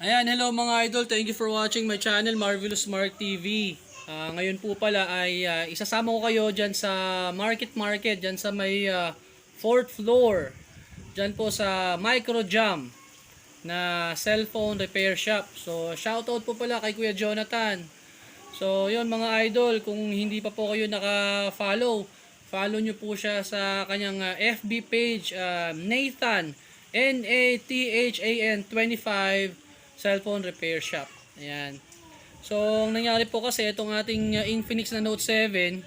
Ayan, hello mga idol. Thank you for watching my channel, Marvelous Smart TV. Ah, ngayon po pala ay ah, isasama ko kayo dyan sa Market Market, dyan sa may ah, fourth floor. Dyan po sa Micro Jam na cellphone repair shop. So, shoutout po pala kay Kuya Jonathan. So, yun mga idol, kung hindi pa po kayo naka-follow, follow nyo po siya sa kanyang ah, FB page, ah, Nathan, N-A-T-H-A-N 25 cellphone repair shop. Ayan. So, ang nangyari po kasi itong ating uh, Infinix na Note 7,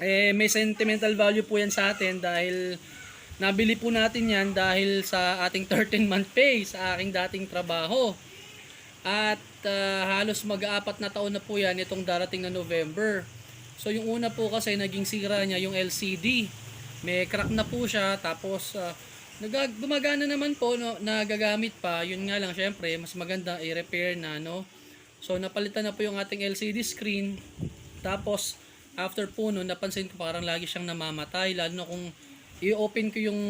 eh, may sentimental value po yan sa atin dahil nabili po natin yan dahil sa ating 13-month pay sa aking dating trabaho. At uh, halos mag-aapat na taon na po yan itong darating na November. So, yung una po kasi naging sira niya yung LCD. May crack na po siya tapos uh, Nagag gumagana naman po no, nagagamit pa. Yun nga lang syempre, mas maganda i-repair na no. So napalitan na po yung ating LCD screen. Tapos after po no, napansin ko parang lagi siyang namamatay lalo na kung i-open ko yung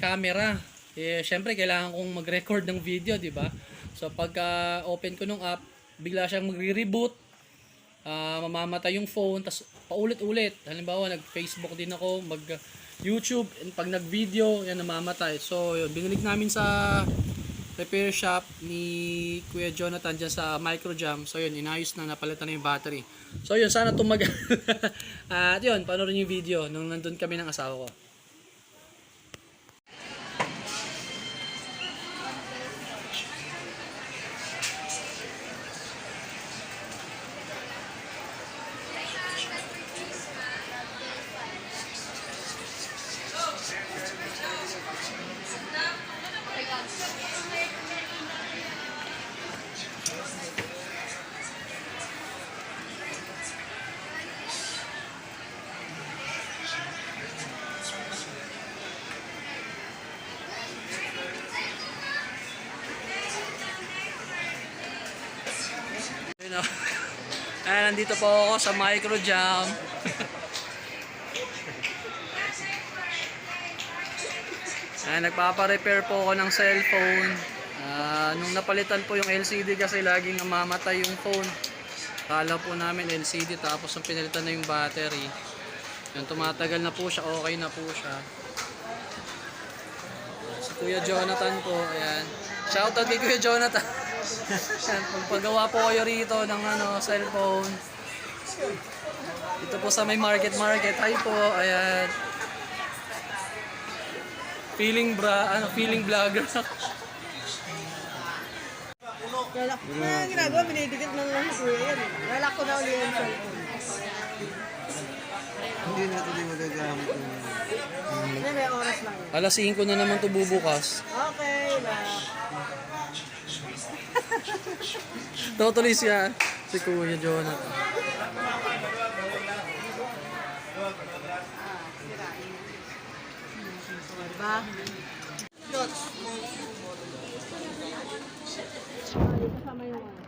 camera. Eh syempre kailangan kong mag-record ng video, di ba? So pagka open ko nung app, bigla siyang magre-reboot. Ah, mamamatay yung phone, tas paulit-ulit. Halimbawa, nag-Facebook din ako, mag YouTube, and pag nag-video, yan namamatay. So, yun, binalik namin sa repair shop ni Kuya Jonathan dyan sa Microjam. So, yun, inayos na, napalitan na yung battery. So, yun, sana tumagal. At yun, panoorin yung video nung nandun kami ng asawa ko. Yun o. Ayan, nandito po ako sa Microjam. Ayan, nagpapa-repair po ako ng cellphone. Ah, nung napalitan po yung LCD kasi laging namamatay yung phone. Kala po namin LCD tapos nung pinalitan na yung battery. Yung tumatagal na po siya, okay na po siya. Si Kuya Jonathan po, ayan. Shoutout kay Kuya Jonathan. Pagpagawa po kayo rito ng ano, cellphone. Dito po sa may market market. Hi po, ayan. Feeling bra, ano, feeling vlogger. Lalak ko na ginagawa, binidikit ng lang yan. Lalak ko na ulit yung cellphone. Hindi natin din magagamit yung Hindi, may oras lang. Alas 5 na naman to bubukas. Okay, lock. Totally siya. Si Kuya Jonathan. Diba? Kasama yung ano.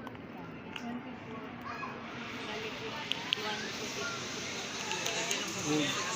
Ito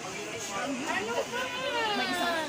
di ba? May isang.